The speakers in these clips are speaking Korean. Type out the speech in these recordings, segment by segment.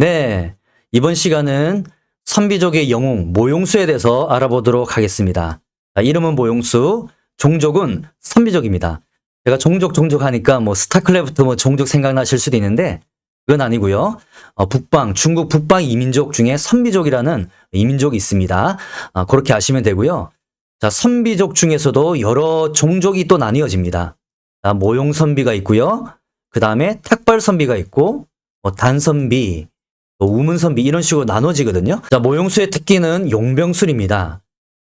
네, 이번 시간은 선비족의 영웅 모용수에 대해서 알아보도록 하겠습니다. 자, 이름은 모용수, 종족은 선비족입니다. 제가 종족 종족 하니까 뭐 스타클래부터 뭐 종족 생각나실 수도 있는데 그건 아니고요. 어, 북방, 중국 북방 이민족 중에 선비족이라는 이민족이 있습니다. 아, 그렇게 아시면 되고요. 자, 선비족 중에서도 여러 종족이 또 나뉘어집니다. 자, 모용 선비가 있고요. 그 다음에 탁발 선비가 있고, 뭐 단선비, 또 우문선비 이런 식으로 나눠지거든요. 자, 모용수의 특기는 용병술입니다.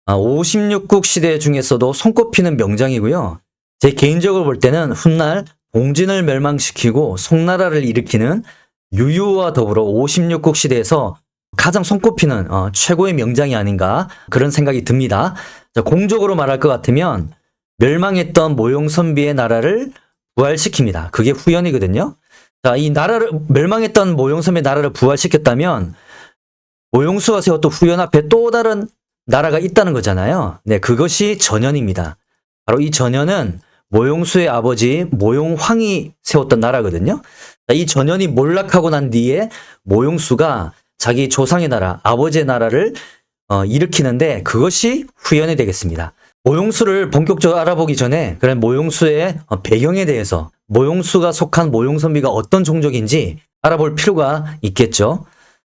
아, 56국 시대 중에서도 손꼽히는 명장이고요. 제 개인적으로 볼 때는 훗날 봉진을 멸망시키고 송나라를 일으키는 유유와 더불어 56국 시대에서 가장 손꼽히는 어, 최고의 명장이 아닌가 그런 생각이 듭니다. 자, 공적으로 말할 것 같으면 멸망했던 모용선비의 나라를 부활시킵니다. 그게 후연이거든요. 자, 이 나라를 멸망했던 모용선비의 나라를 부활시켰다면 모용수가 세웠던 후연 앞에 또 다른 나라가 있다는 거잖아요. 네, 그것이 전연입니다. 바로 이 전연은 모용수의 아버지 모용황이 세웠던 나라거든요. 자, 이 전연이 몰락하고 난 뒤에 모용수가 자기 조상의 나라, 아버지의 나라를 어, 일으키는데 그것이 후연이 되겠습니다. 모용수를 본격적으로 알아보기 전에 그런 모용수의 어, 배경에 대해서 모용수가 속한 모용선비가 어떤 종족인지 알아볼 필요가 있겠죠.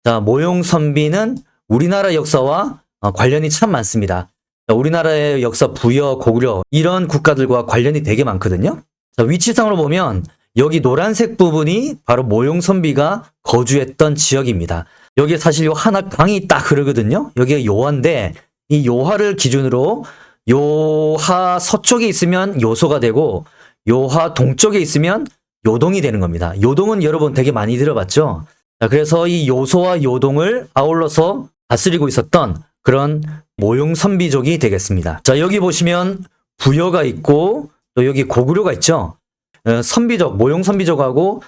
자, 모용선비는 우리나라 역사와 어, 관련이 참 많습니다. 자, 우리나라의 역사, 부여, 고구려 이런 국가들과 관련이 되게 많거든요. 자, 위치상으로 보면 여기 노란색 부분이 바로 모용선비가 거주했던 지역입니다. 여기에 사실 요 하나 강이 딱 흐르거든요. 여기가 요하인데 이 요하를 기준으로 요하 서쪽에 있으면 요소가 되고 요하 동쪽에 있으면 요동이 되는 겁니다. 요동은 여러분 되게 많이 들어봤죠? 자, 그래서 이 요소와 요동을 아울러서 다스리고 있었던 그런 모용 선비족이 되겠습니다. 자, 여기 보시면 부여가 있고 또 여기 고구려가 있죠? 어, 선비족, 모용 선비족하고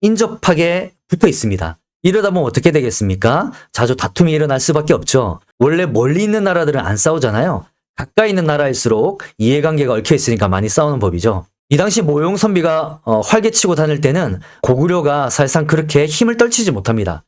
인접하게 붙어 있습니다. 이러다 보면 어떻게 되겠습니까? 자주 다툼이 일어날 수밖에 없죠. 원래 멀리 있는 나라들은 안 싸우잖아요. 가까이 있는 나라일수록 이해관계가 얽혀 있으니까 많이 싸우는 법이죠. 이 당시 모용 선비가 어, 활개치고 다닐 때는 고구려가 사실상 그렇게 힘을 떨치지 못합니다.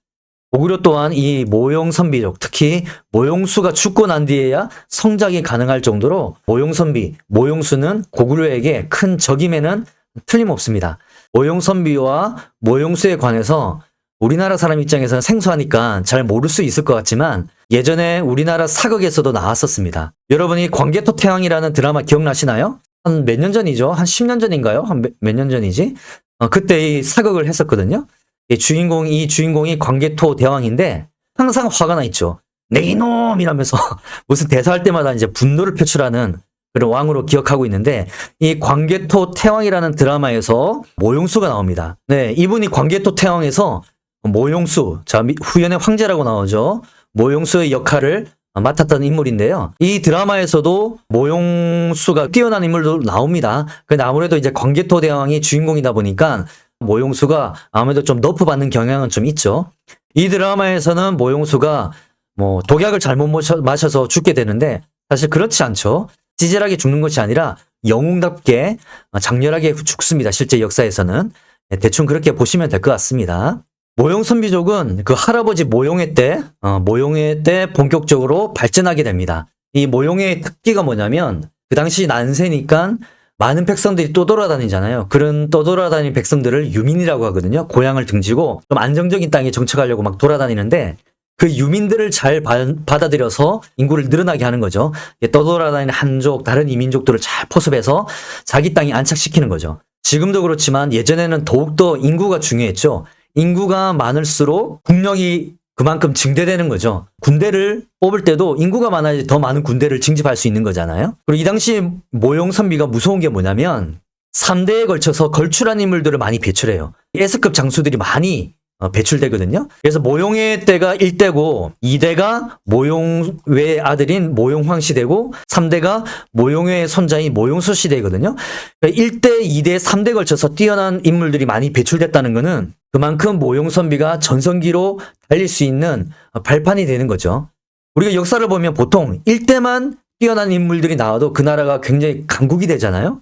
고구려 또한 이 모용 선비족, 특히 모용수가 죽고 난 뒤에야 성장이 가능할 정도로 모용 선비, 모용수는 고구려에게 큰 적임에는 틀림없습니다. 모용 선비와 모용수에 관해서 우리나라 사람 입장에서는 생소하니까 잘 모를 수 있을 것 같지만 예전에 우리나라 사극에서도 나왔었습니다. 여러분이 광개토 태왕이라는 드라마 기억나시나요? 한 몇 년 전이죠? 한 10년 전인가요? 한 몇년 전이지? 어, 그때 이 사극을 했었거든요. 이 주인공, 이 주인공이 광개토 대왕인데 항상 화가 나 있죠. 내 이놈! 이라면서 무슨 대사할 때마다 이제 분노를 표출하는 그런 왕으로 기억하고 있는데 이 광개토 태왕이라는 드라마에서 모용수가 나옵니다. 네, 이분이 광개토 태왕에서 모용수, 자, 미- 후연의 황제라고 나오죠. 모용수의 역할을 맡았던 인물인데요. 이 드라마에서도 모용수가 뛰어난 인물도 나옵니다. 근데 아무래도 이제 광개토 대왕이 주인공이다 보니까 모용수가 아무래도 좀 너프 받는 경향은 좀 있죠. 이 드라마에서는 모용수가 뭐 독약을 잘못 마셔- 마셔서 죽게 되는데 사실 그렇지 않죠. 찌질하게 죽는 것이 아니라 영웅답게 장렬하게 죽습니다. 실제 역사에서는. 네, 대충 그렇게 보시면 될 것 같습니다. 모용선비족은 그 할아버지 모용회 때, 어, 모용회 때 본격적으로 발전하게 됩니다. 이 모용회의 특기가 뭐냐면 그 당시 난세니까 많은 백성들이 떠돌아다니잖아요. 그런 떠돌아다니는 백성들을 유민이라고 하거든요. 고향을 등지고 좀 안정적인 땅에 정착하려고 막 돌아다니는데 그 유민들을 잘 바- 받아들여서 인구를 늘어나게 하는 거죠. 떠돌아다니는 한족, 다른 이민족들을 잘 포섭해서 자기 땅에 안착시키는 거죠. 지금도 그렇지만 예전에는 더욱더 인구가 중요했죠. 인구가 많을수록 국력이 그만큼 증대되는 거죠. 군대를 뽑을 때도 인구가 많아야 더 많은 군대를 징집할 수 있는 거잖아요. 그리고 이 당시 모용선비가 무서운 게 뭐냐면 3대에 걸쳐서 걸출한 인물들을 많이 배출해요. S급 장수들이 많이 어, 배출되거든요. 그래서 모용의 때가 1대고 2대가 모용의 아들인 모용황 시대고 3대가 모용의 손자인 모용수 시대거든요. 그러니까 1대, 2대, 3대 걸쳐서 뛰어난 인물들이 많이 배출됐다는 것은 그만큼 모용선비가 전성기로 달릴 수 있는 발판이 되는 거죠. 우리가 역사를 보면 보통 1대만 뛰어난 인물들이 나와도 그 나라가 굉장히 강국이 되잖아요.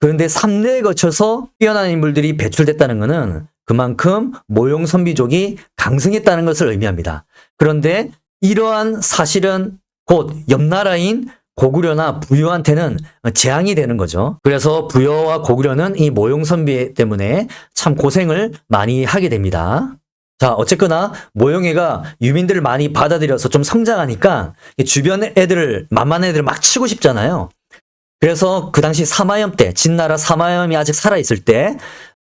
그런데 3대에 거쳐서 뛰어난 인물들이 배출됐다는 것은 그만큼 모용 선비족이 강성했다는 것을 의미합니다. 그런데 이러한 사실은 곧 옆나라인 고구려나 부여한테는 재앙이 되는 거죠. 그래서 부여와 고구려는 이 모용 선비 때문에 참 고생을 많이 하게 됩니다. 자, 어쨌거나 모용애가 유민들을 많이 받아들여서 좀 성장하니까 이 주변 애들을 만만한 애들을 막 치고 싶잖아요. 그래서 그 당시 사마염 때 진나라 사마염이 아직 살아 있을 때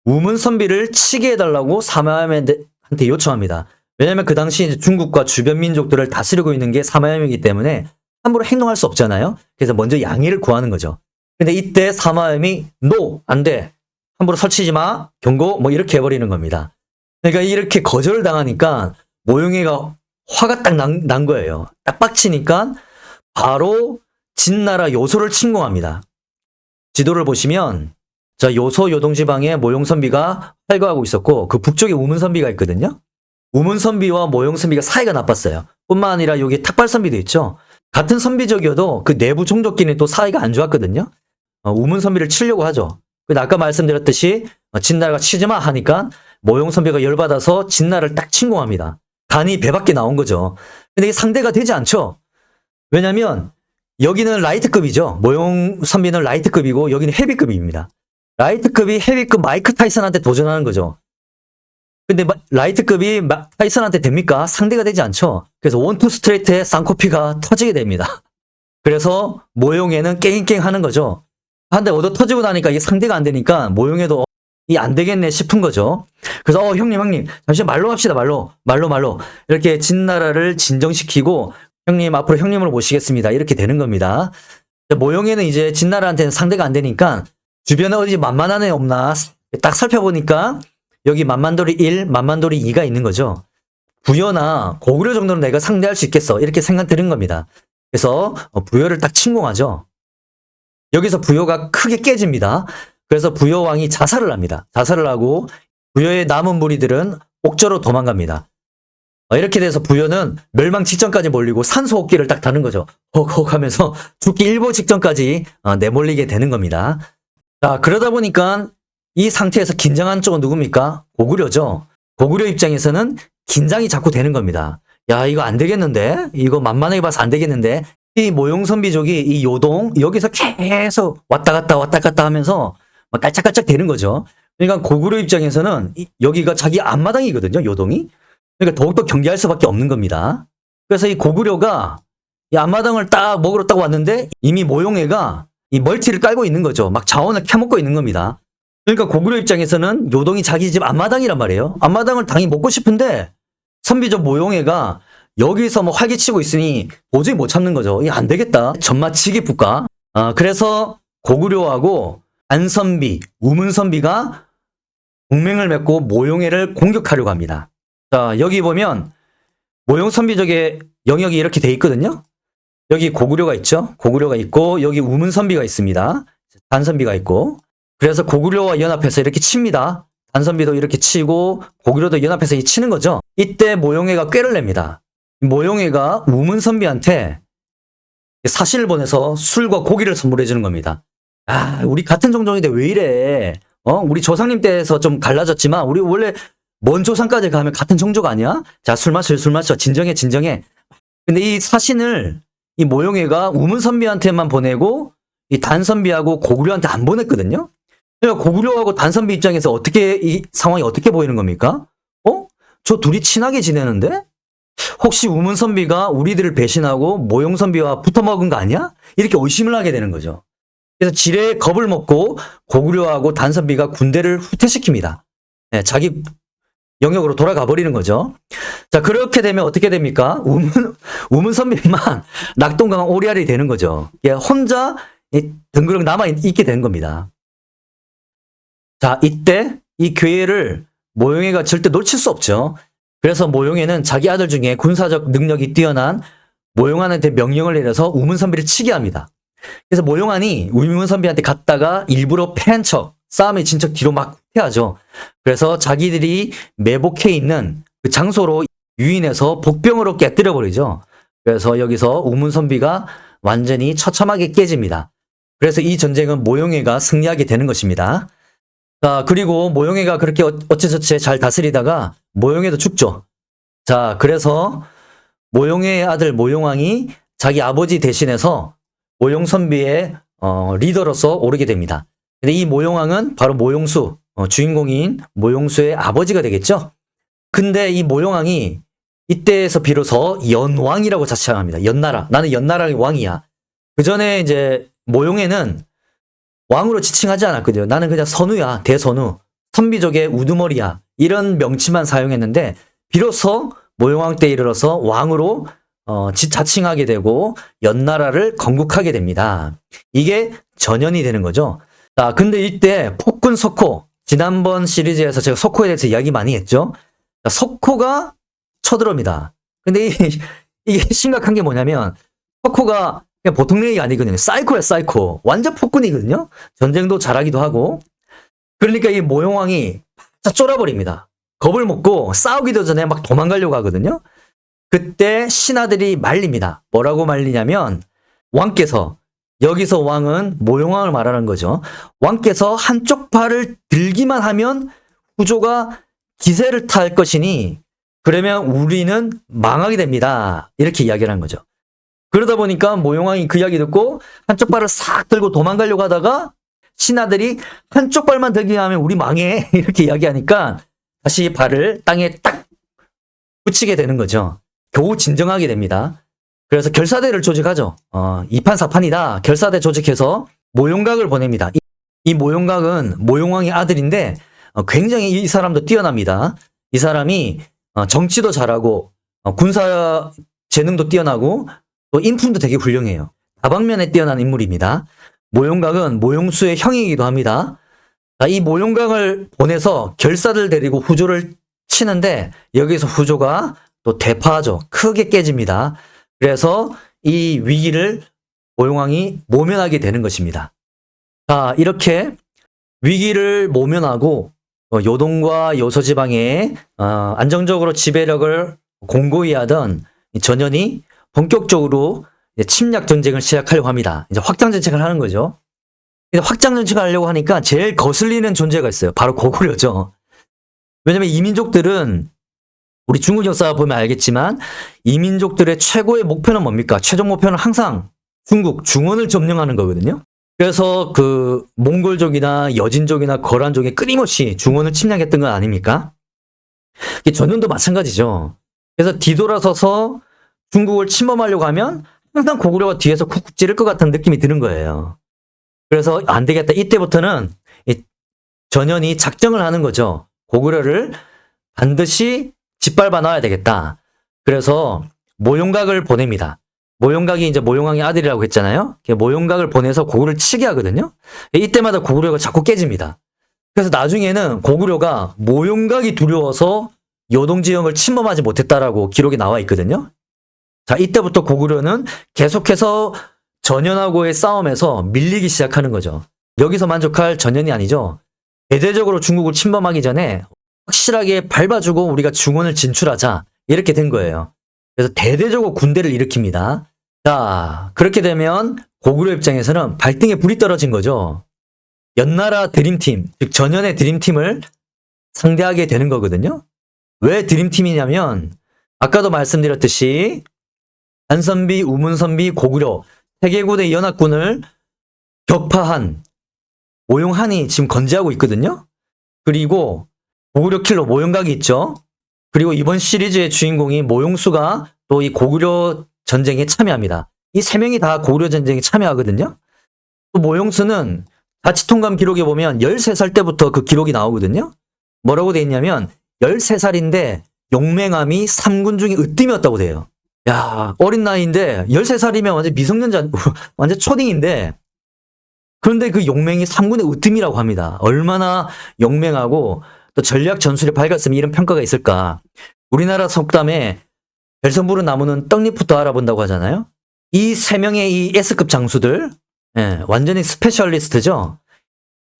우문 선비를 치게 해달라고 사마염한테 요청합니다. 왜냐면 그 당시 중국과 주변 민족들을 다스리고 있는 게 사마염이기 때문에 함부로 행동할 수 없잖아요. 그래서 먼저 양해를 구하는 거죠. 근데 이때 사마염이 노, 안 돼. 함부로 설치지 마. 경고 뭐 이렇게 해 버리는 겁니다. 그러니까 이렇게 거절을 당하니까 모용애가 화가 딱난 거예요. 딱 빡치니까 바로 진나라 요소를 침공합니다. 지도를 보시면 자 요소 요동지방에 모용선비가 활거하고 있었고 그 북쪽에 우문선비가 있거든요. 우문선비와 모용선비가 사이가 나빴어요. 뿐만 아니라 여기 탁발선비도 있죠. 같은 선비적이어도 그 내부 종족끼리 또 사이가 안 좋았거든요. 어, 우문 선비를 치려고 하죠. 아까 말씀드렸듯이 어, 진나라가 치지마 하니까 모용 선비가 열받아서 진나라를 딱 침공합니다. 간이 배 밖에 나온 거죠. 근데 이게 상대가 되지 않죠. 왜냐면 여기는 라이트급이죠. 모용 선비는 라이트급이고 여기는 헤비급입니다. 라이트급이 헤비급 마이크 타이슨한테 도전하는 거죠. 근데 마- 라이트급이 마- 타이슨한테 됩니까? 상대가 되지 않죠. 그래서 원투 스트레이트에 쌍코피가 터지게 됩니다. 그래서 모용에는 깽깽 하는 거죠. 한대 얻어 터지고 나니까 이게 상대가 안 되니까 모용에도 이 안 되겠네 싶은 거죠. 그래서 어 형님 형님 잠시 말로 합시다 말로 말로 말로 이렇게 진나라를 진정시키고 형님 앞으로 형님으로 모시겠습니다 이렇게 되는 겁니다. 모용에는 이제 진나라한테는 상대가 안 되니까 주변에 어디 만만한 애 없나 딱 살펴보니까 여기 만만돌이 1, 만만돌이 2가 있는 거죠. 부여나 고구려 정도는 내가 상대할 수 있겠어 이렇게 생각 드는 겁니다. 그래서 어, 부여를 딱 침공하죠. 여기서 부여가 크게 깨집니다. 그래서 부여왕이 자살을 합니다. 자살을 하고 부여의 남은 무리들은 옥저로 도망갑니다. 어, 이렇게 돼서 부여는 멸망 직전까지 몰리고 산소 호흡기를 딱 다는 거죠. 헉헉 하면서 죽기 일보 직전까지 어, 내몰리게 되는 겁니다. 자, 그러다 보니까 이 상태에서 긴장한 쪽은 누굽니까? 고구려죠. 고구려 입장에서는 긴장이 자꾸 되는 겁니다. 야, 이거 안 되겠는데? 이거 만만하게 봐서 안 되겠는데? 이 모용선비족이 이 요동, 여기서 계속 왔다 갔다 왔다 갔다 하면서 막 깔짝깔짝 되는 거죠. 그러니까 고구려 입장에서는 이- 여기가 자기 앞마당이거든요, 요동이. 그러니까 더욱더 경계할 수밖에 없는 겁니다. 그래서 이 고구려가 이 앞마당을 딱 먹으러 딱 왔는데 이미 모용애가 이 멀티를 깔고 있는 거죠. 막 자원을 캐먹고 있는 겁니다. 그러니까 고구려 입장에서는 요동이 자기 집 앞마당이란 말이에요. 앞마당을 당연히 먹고 싶은데 선비적 모용애가 여기서 뭐 활기치고 있으니 도저히 못 참는 거죠. 이게 안 되겠다. 전마치기 붙가. 아, 그래서 고구려하고 안선비, 우문선비가 동맹을 맺고 모용애를 공격하려고 합니다. 자, 여기 보면 모용선비적의 영역이 이렇게 돼 있거든요. 여기 고구려가 있죠. 고구려가 있고 여기 우문선비가 있습니다. 단선비가 있고 그래서 고구려와 연합해서 이렇게 칩니다. 단선비도 이렇게 치고 고구려도 연합해서 이 치는 거죠. 이때 모용애가 꾀를 냅니다. 모용애가 우문선비한테 사신을 보내서 술과 고기를 선물해 주는 겁니다. 아, 우리 같은 종족인데 왜 이래? 어, 우리 조상님 때에서 좀 갈라졌지만 우리 원래 먼 조상까지 가면 같은 종족 아니야? 자, 술 마셔, 술 마셔. 진정해, 진정해. 근데 이 사신을 이 모용애가 우문선비한테만 보내고 이 단선비하고 고구려한테 안 보냈거든요. 그러니까 고구려하고 단선비 입장에서 어떻게 이 상황이 어떻게 보이는 겁니까? 어? 저 둘이 친하게 지내는데? 혹시 우문 선비가 우리들을 배신하고 모용 선비와 붙어먹은 거 아니야? 이렇게 의심을 하게 되는 거죠. 그래서 지레 겁을 먹고 고구려하고 단선비가 군대를 후퇴시킵니다. 네, 자기 영역으로 돌아가 버리는 거죠. 자, 그렇게 되면 어떻게 됩니까? 우문, 우문 선비만 낙동강 오리알이 되는 거죠. 예, 혼자 이 덩그럭 남아 있게 되는 겁니다. 자, 이때 이 기회를 모용애가 절대 놓칠 수 없죠. 그래서 모용애는 자기 아들 중에 군사적 능력이 뛰어난 모용한한테 명령을 내려서 우문선비를 치게 합니다. 그래서 모용한이 우문선비한테 갔다가 일부러 패한 척, 싸움에 진척 뒤로 막 피하죠. 그래서 자기들이 매복해 있는 그 장소로 유인해서 복병으로 깨뜨려 버리죠. 그래서 여기서 우문선비가 완전히 처참하게 깨집니다. 그래서 이 전쟁은 모용애가 승리하게 되는 것입니다. 자, 그리고 모용애가 그렇게 어- 어째저째 잘 다스리다가 모용애도 죽죠. 자, 그래서 모용애의 아들 모용왕이 자기 아버지 대신해서 모용 선비의 어, 리더로서 오르게 됩니다. 근데 이 모용왕은 바로 모용수, 어, 주인공인 모용수의 아버지가 되겠죠. 근데 이 모용왕이 이때에서 비로소 연왕이라고 자칭합니다. 연나라. 나는 연나라의 왕이야. 그 전에 이제 모용애는 왕으로 지칭하지 않았거든요. 나는 그냥 선우야, 대선우, 선비족의 우두머리야. 이런 명치만 사용했는데 비로소 모용왕 때 이르러서 왕으로 어, 지- 자칭하게 되고 연나라를 건국하게 됩니다. 이게 전연이 되는 거죠. 자, 근데 이때 폭군 석호 지난번 시리즈에서 제가 석호에 대해서 이야기 많이 했죠. 자, 석호가 쳐들어옵니다. 근데 이, 이게 심각한 게 뭐냐면 석호가 그냥 보통 레이 아니거든요. 사이코야 사이코. 완전 폭군이거든요. 전쟁도 잘하기도 하고. 그러니까 이 모용왕이 다 쫄아버립니다. 겁을 먹고 싸우기도 전에 막 도망가려고 하거든요. 그때 신하들이 말립니다. 뭐라고 말리냐면 왕께서 여기서 왕은 모용왕을 말하는 거죠. 왕께서 한쪽 팔을 들기만 하면 후조가 기세를 탈 것이니 그러면 우리는 망하게 됩니다. 이렇게 이야기를 한 거죠. 그러다 보니까 모용왕이 그 이야기 듣고 한쪽 발을 싹 들고 도망가려고 하다가 신하들이 한쪽 발만 들기만 하면 우리 망해 이렇게 이야기하니까 다시 발을 땅에 딱 붙이게 되는 거죠. 겨우 진정하게 됩니다. 그래서 결사대를 조직하죠. 어, 2판 4판이다. 결사대 조직해서 모용각을 보냅니다. 이, 이 모용각은 모용왕의 아들인데 어, 굉장히 이 사람도 뛰어납니다. 이 사람이 어, 정치도 잘하고 어, 군사 재능도 뛰어나고 또 인품도 되게 훌륭해요. 다방면에 뛰어난 인물입니다. 모용각은 모용수의 형이기도 합니다. 자, 이 모용각을 보내서 결사를 데리고 후조를 치는데 여기서 후조가 또 대파하죠. 크게 깨집니다. 그래서 이 위기를 모용왕이 모면하게 되는 것입니다. 자, 이렇게 위기를 모면하고 어, 요동과 요서지방에 어, 안정적으로 지배력을 공고히 하던 이 전현이 본격적으로 침략 전쟁을 시작하려고 합니다. 이제 확장 정책을 하는 거죠. 확장 정책을 하려고 하니까 제일 거슬리는 존재가 있어요. 바로 고구려죠. 왜냐면 이 민족들은 우리 중국 역사 보면 알겠지만 이 민족들의 최고의 목표는 뭡니까? 최종 목표는 항상 중국 중원을 점령하는 거거든요. 그래서 그 몽골족이나 여진족이나 거란족이 끊임없이 중원을 침략했던 건 아닙니까? 전년도 마찬가지죠. 그래서 뒤돌아서서 중국을 침범하려고 하면 항상 고구려가 뒤에서 쿡쿡 찌를 것 같은 느낌이 드는 거예요. 그래서 안 되겠다. 이때부터는 이 전현이 작정을 하는 거죠. 고구려를 반드시 짓밟아 놔야 되겠다. 그래서 모용각을 보냅니다. 모용각이 이제 모용왕의 아들이라고 했잖아요. 모용각을 보내서 고구려를 치게 하거든요. 이때마다 고구려가 자꾸 깨집니다. 그래서 나중에는 고구려가 모용각이 두려워서 요동지형을 침범하지 못했다라고 기록이 나와 있거든요. 자, 이때부터 고구려는 계속해서 전현하고의 싸움에서 밀리기 시작하는 거죠. 여기서 만족할 전현이 아니죠. 대대적으로 중국을 침범하기 전에 확실하게 밟아주고 우리가 중원을 진출하자. 이렇게 된 거예요. 그래서 대대적으로 군대를 일으킵니다. 자, 그렇게 되면 고구려 입장에서는 발등에 불이 떨어진 거죠. 연나라 드림팀, 즉 전현의 드림팀을 상대하게 되는 거거든요. 왜 드림팀이냐면 아까도 말씀드렸듯이 안선비, 우문선비, 고구려 세계군의 연합군을 격파한 모용한이 지금 건재하고 있거든요. 그리고 고구려 킬러 모용각이 있죠. 그리고 이번 시리즈의 주인공이 모용수가 또 이 고구려 전쟁에 참여합니다. 이 세 명이 다 고구려 전쟁에 참여하거든요. 또 모용수는 자치통감 기록에 보면 13살 때부터 그 기록이 나오거든요. 뭐라고 돼 있냐면 13살인데 용맹함이 3군 중에 으뜸이었다고 돼요. 야, 어린 나이인데 13살이면 완전 미성년자, 완전 초딩인데 그런데 그 용맹이 3군의 으뜸이라고 합니다. 얼마나 용맹하고 또 전략 전술이 밝았으면 이런 평가가 있을까. 우리나라 속담에 별선부른 나무는 떡잎부터 알아본다고 하잖아요. 이 세 명의 이 S급 장수들, 예, 완전히 스페셜리스트죠.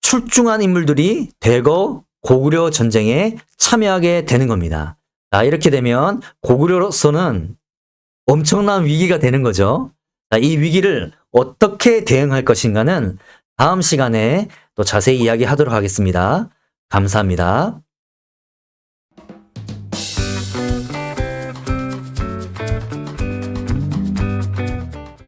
출중한 인물들이 대거 고구려 전쟁에 참여하게 되는 겁니다. 자, 이렇게 되면 고구려로서는 엄청난 위기가 되는 거죠. 자, 이 위기를 어떻게 대응할 것인가는 다음 시간에 또 자세히 이야기하도록 하겠습니다. 감사합니다.